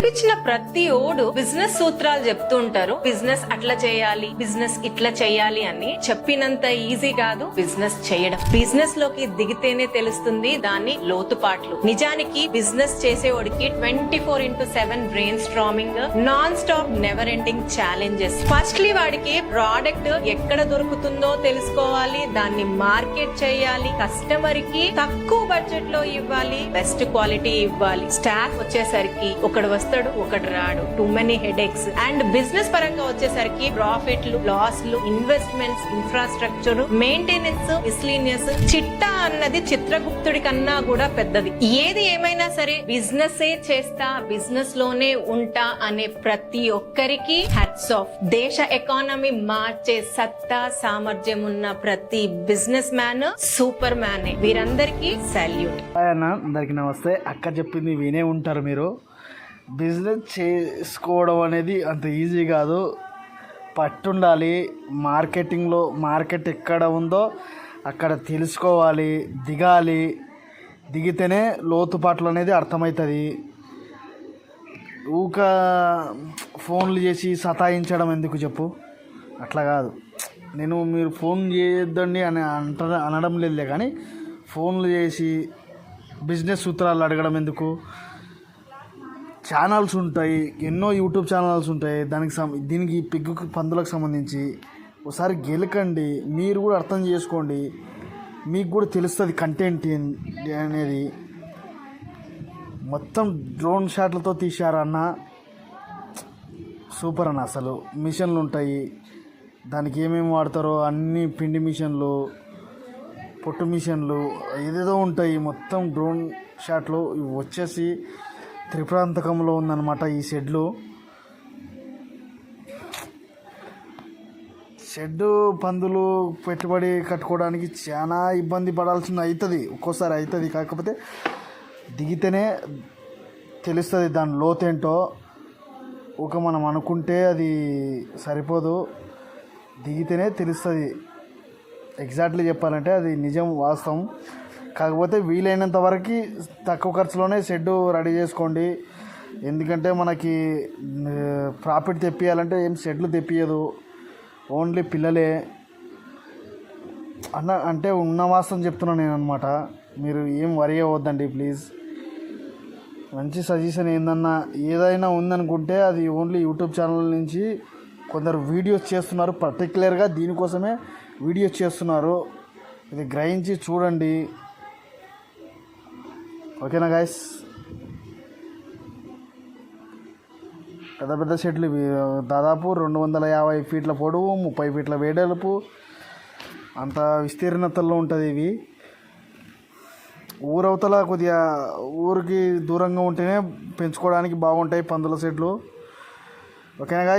కనిపించిన ప్రతి ఓడు బిజినెస్ సూత్రాలు చెప్తూ ఉంటారు. బిజినెస్ అట్లా చేయాలి బిజినెస్ ఇట్లా చేయాలి అని చెప్పినంత ఈజీ కాదు బిజినెస్ చేయడం. బిజినెస్లోకి దిగితేనే తెలుస్తుంది దాన్ని లోతుపాట్లు. నిజానికి బిజినెస్ చేసేవాడికి twenty four into seven brainstorming non stop never ending challenges firstly వాడికి ప్రోడక్ట్ ఎక్కడ దొరుకుతుందో తెలుసుకోవాలి దాన్ని మార్కెట్ చేయాలి కస్టమర్కి తక్కువ బడ్జెట్లో ఇవ్వాలి బెస్ట్ క్వాలిటీ ఇవ్వాలి. స్టాక్ వచ్చేసరికి ఒకడు వస్తాడు ఒకటి రాడు. Too many headaches and business పరంగా వచ్చేసరికి ప్రాఫిట్లు లాస్లు ఇన్వెస్ట్మెంట్స్ ఇన్ఫ్రాస్ట్రక్చర్ మెయింటెనెన్స్ మిస్లీనియస్ చిట్టా అన్నది చిత్రగుప్తుడి కన్నా కూడా పెద్దది. ఏది ఏమైనా సరే బిజినెస్ ఏ చేస్తా బిజినెస్లోనే ఉంటా అనే ప్రతి ఒక్కరికి హ్యాట్స్ ఆఫ్ దేశ ఎకానమీ మార్చే సత్తా సామర్థ్యం ఉన్న ప్రతి బిజినెస్ మ్యాన్ సూపర్ మ్యాన్ వీరందరికీ సాల్యూట్ అందరికి అందరికీ నమస్తే. అక్క చెప్పింది వినే ఉంటారు మీరు. బిజినెస్ చేసుకోవడం అనేది అంత ఈజీ కాదు. పట్టుండాలి మార్కెటింగ్లో మార్కెట్ ఎక్కడ ఉందో అక్కడ తెలుసుకోవాలి దిగాలి. దిగితేనే లోతుపాట్లు అనేది అర్థమవుతుంది. ఊక ఫోన్లు చేసి సతాయించడం ఎందుకు చెప్పు? అట్లా కాదు. నేను మీరు ఫోన్ చేయొద్దండి అని అంట అనడం లేదులే కానీ ఫోన్లు చేసి బిజినెస్ సూత్రాలు అడగడం ఎందుకు? ఛానల్స్ ఉంటాయి ఎన్నో యూట్యూబ్ ఛానల్స్ ఉంటాయి. దానికి సం దీనికి పిగ్గు పందులకు సంబంధించి ఒకసారి గెలకండి మీరు కూడా అర్థం చేసుకోండి. మీకు కూడా తెలుస్తుంది కంటెంట్ అనేది. మొత్తం డ్రోన్ షాట్లతో తీశారన్న సూపర్ అన్న అసలు. మిషన్లు ఉంటాయి. దానికి ఏమేమి వాడతారో అన్ని పిండి మిషన్లు పొట్టు మిషన్లు ఏదేదో ఉంటాయి. మొత్తం డ్రోన్ షాట్లు ఇవి వచ్చేసి త్రిప్రాంతకంలో ఉందన్నమాట ఈ షెడ్లు. షెడ్ పందులు పెట్టుబడి కట్టుకోవడానికి చాలా ఇబ్బంది పడాల్సింది అవుతుంది ఒక్కోసారి అవుతుంది కాకపోతే దిగితేనే తెలుస్తుంది దాని లోతేంటో. ఒక మనం అనుకుంటే అది సరిపోదు. దిగితేనే తెలుస్తుంది. ఎగ్జాక్ట్లీ చెప్పాలంటే అది నిజం వాస్తవం. కాకపోతే వీలైనంత వరకు తక్కువ ఖర్చులోనే షెడ్ రెడీ చేసుకోండి. ఎందుకంటే మనకి ప్రాఫిట్ తెప్పియాలంటే ఏం షెడ్లు తెప్పియదు. ఓన్లీ పిల్లలే. అన్న అంటే ఉన్న వాస్తవం చెప్తున్నాను నేను అనమాట మీరు ఏం వరి అవ్వద్దండి ప్లీజ్. మంచి సజెషన్ ఏందన్నా ఏదైనా ఉందనుకుంటే అది ఓన్లీ యూట్యూబ్ ఛానల్ నుంచి కొందరు వీడియోస్ చేస్తున్నారు. పర్టికులర్గా దీనికోసమే వీడియోస్ చేస్తున్నారు. ఇది గ్రహించి చూడండి. ఓకేనా గాయస్ పెద్ద పెద్ద షెడ్లు ఇవి. దాదాపు రెండు వందల యాభై ఫీట్ల పొడవు ముప్పై ఫీట్ల వేడలుపు అంత విస్తీర్ణతల్లో ఉంటుంది ఇవి. ఊరవతల కొద్దిగా ఊరికి దూరంగా ఉంటేనే పెంచుకోవడానికి బాగుంటాయి పందుల షెడ్లు. ఓకేనా గాయస్